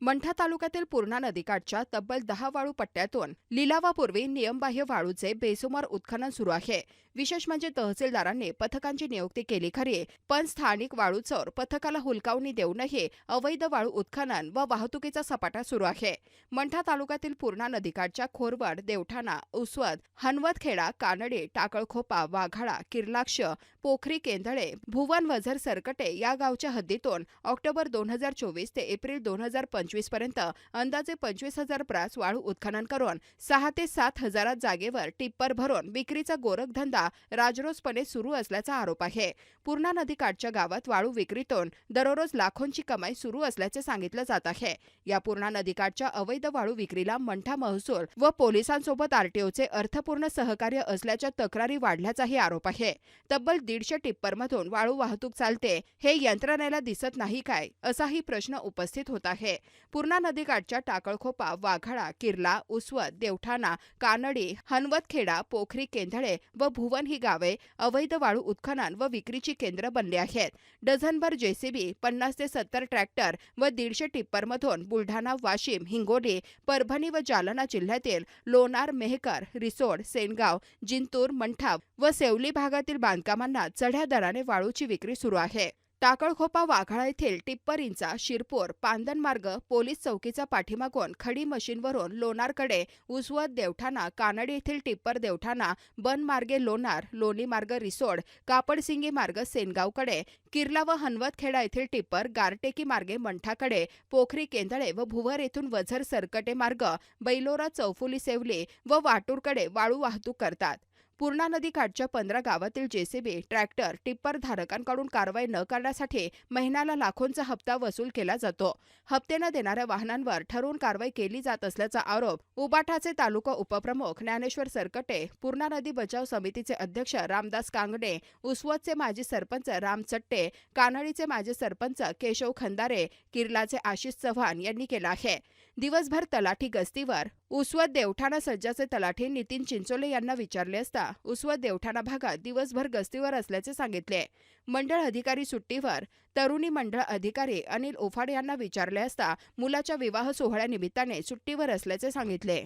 मंठा तालुक्यातील पूर्णा नदीकाठच्या तब्बल दहा वाळू पट्ट्यातून लिलावापूर्वी नियमबाह्य वाळूचे बेसुमार उत्खनन सुरू आहे. विशेष म्हणजे तहसीलदारांनी पथकांची नियुक्ती केली खरी पण स्थानिक वाळूचोर पथकाला हुलकावणी देऊनही अवैध वाळू उत्खनन व वाहतुकीचा सपाटा सुरू आहे. मंठा तालुक्यातील पूर्णा नदीकाठच्या खोरवड देवठाणा उसवद हनवतखेडा कानडे टाकळखोपा वाघाळा किर्लाक्ष पोखरी केंदळे भुवन वझर सरकटे या गावच्या हद्दीतून ऑक्टोबर दोन हजार चोवीस ते एप्रिल दोन हजार पंचवीसपर्यंत अंदाजे पंचवीस हजार ब्रास वाळू उत्खनन करून सहा ते सात हजारात जागेवर टिप्पर भरून विक्रीचा गोरखधंदा राजरोसपणे सुरू असल्याचा आरोप आहे. पूर्णा नदीकाठच्या गावात वाळू विक्रीतून दररोज लाखोंची कमाई सुरू असल्याचे सांगितलं जात आहे. या पूर्णा नदीकाठच्या अवैध वाळू विक्रीला मंठा महसूल व पोलिसांसोबत आरटीओचे अर्थपूर्ण सहकार्य असल्याच्या तक्रारी वाढल्याचाही आरोप आहे. तब्बल दीडशे टिप्परमधून वाळू वाहतूक चालते हे यंत्रणेला दिसत नाही काय असाही प्रश्न उपस्थित होत आहे. पूर्णा नदीकाठच्या टाकळखोपा वाघाळा किर्ला उसवत देवठाणा कानडी हनवतखेडा पोखरी केंधळे व भुवन ही गावे अवैध वाळू उत्खनन व विक्रीची केंद्र बनली आहेत. डझनभर जेसीबी पन्नास ते सत्तर ट्रॅक्टर व दीडशे टिप्परमधून बुलढाणा वाशिम हिंगोली परभणी व जालना जिल्ह्यातील लोणार मेहकर रिसोड सेनगाव जिंतूर मंठा व सेवली भागातील बांधकामांना चढ्या दराने वाळूची विक्री सुरू आहे. टाकळखोपा वाघाळा येथील टिप्परींचा शिरपूर पांदन मार्ग पोलीस चौकीचा पाठीमागून खडी मशीनवरून लोणारकडे उसवत देवठाणा कानडी येथील टिप्पर देवठाणा बनमार्गे लोणार लोणी मार्ग रिसोड कापडसिंगी मार्ग सेनगावकडे किर्ला व हनवतखेडा येथील टिप्पर गारटेकी मार्गे मंठाकडे पोखरी केंदळे व भुवर येथून वझर सरकटे मार्ग बैलोरा चौफुली सेवली व वाटूरकडे वाळू वाहतूक करतात. पूर्णा नदीकाठच्या पंधरा गावातील जेसीबी ट्रॅक्टर टिप्पर धारकांकडून कारवाई न करण्यासाठी महिन्याला लाखोंचा हप्ता वसूल केला जातो. हप्ते न देणाऱ्या वाहनांवर ठरवून कारवाई केली जात असल्याचा आरोप उबाठाचे तालुका उपप्रमुख ज्ञानेश्वर सरकटे पूर्णा नदी बचाव समितीचे अध्यक्ष रामदास कांगडे उस्वतचे माजी सरपंच राम चट्टे कानडीचे माजी सरपंच केशव खंदारे किर्लाचे आशिष चव्हाण यांनी केला आहे. दिवसभर तलाठी गस्तीवर. उसवत देवठाणा सज्जाचे तलाठी नितीन चिंचोले यांना विचारले असता उसवत देवठाणा भागात दिवसभर गस्तीवर असल्याचे सांगितले. मंडळ अधिकारी सुट्टीवर. तरुणी मंडळ अधिकारी अनिल ओफाड यांना विचारले असता मुलाच्या विवाह सोहळ्यानिमित्ताने सुट्टीवर असल्याचे सांगितले.